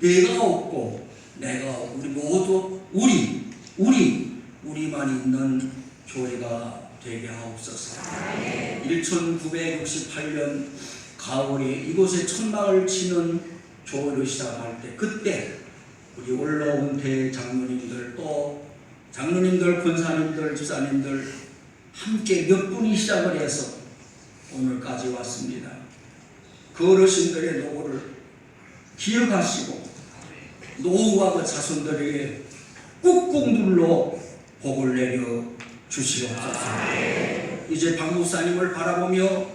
내가 없고 내가 우리 모두 우리 우리 우리만 있는 교회가 되게 하옵소서. 1968년 가을에 이곳에 천막을 치는 교회를 시작할 때 그때 우리 올라온 대장로님들 또 장로님들, 권사님들, 집사님들 함께 몇 분이 시작을 해서 오늘까지 왔습니다. 그 어르신들의 노고를 기억하시고 노후와 그 자손들에게 꾹꾹 눌러 복을 내려 주시옵소서. 이제 박 목사님을 바라보며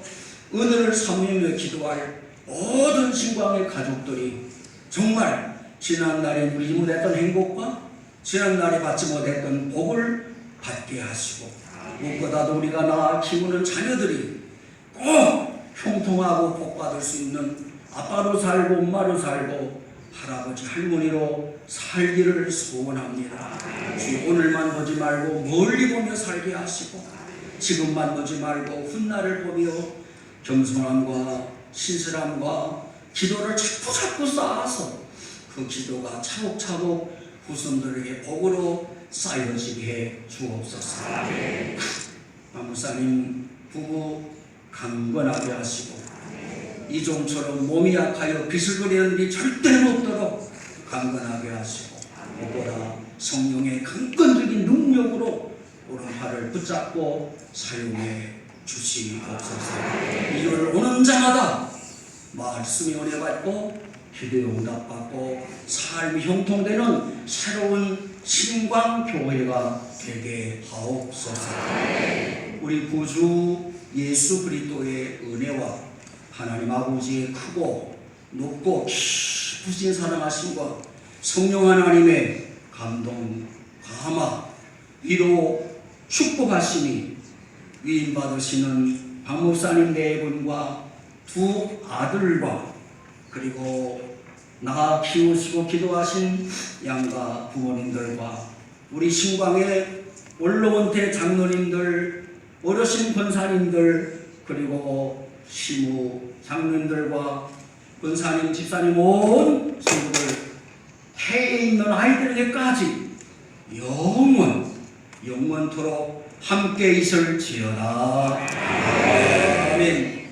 은혜를 삼으며 기도할 모든 신광의 가족들이 정말 지난날에 누리지 못했던 행복과 지난날에 받지 못했던 복을 받게 하시고 무엇보다도 우리가 낳아 키우는 자녀들이 꼭 형통하고 복받을 수 있는 아빠로 살고 엄마로 살고 할아버지 할머니로 살기를 소원합니다. 주 오늘만 보지 말고 멀리 보며 살게 하시고 지금만 보지 말고 훗날을 보며 겸손함과 신실함과 기도를 자꾸 자꾸 쌓아서 그 기도가 차곡차곡 후손들에게 복으로 쌓여지게 해 주옵소서. 박무사님 부부 강건하게 하시고 이종처럼 몸이 약하여 비슬거리는 일이 절대 없도록 강건하게 하시고 무엇보다 성령의 강건적인 능력으로 오른팔을 붙잡고 사용해 주시옵소서 이를 오는 자마다 말씀이 은혜 받고 기도의 응답 받고 삶이 형통되는 새로운 신광 교회가 되게 하옵소서. 우리 구주 예수 그리스도의 은혜와 하나님 아버지의 크고 높고 깊으신 사랑하심과 성령 하나님의 감동, 감화, 위로, 축복하심이 위임받으시는 박 목사님 네 분과 두 아들과 그리고 나 키우시고 기도하신 양가 부모님들과 우리 신광의 올로원태 장로님들, 어르신 권사님들 그리고 시무 장로님들과 권사님, 집사님 온 성도들 해에 있는 아이들에게까지 영원 영원토록 함께 있을지어다. 아멘.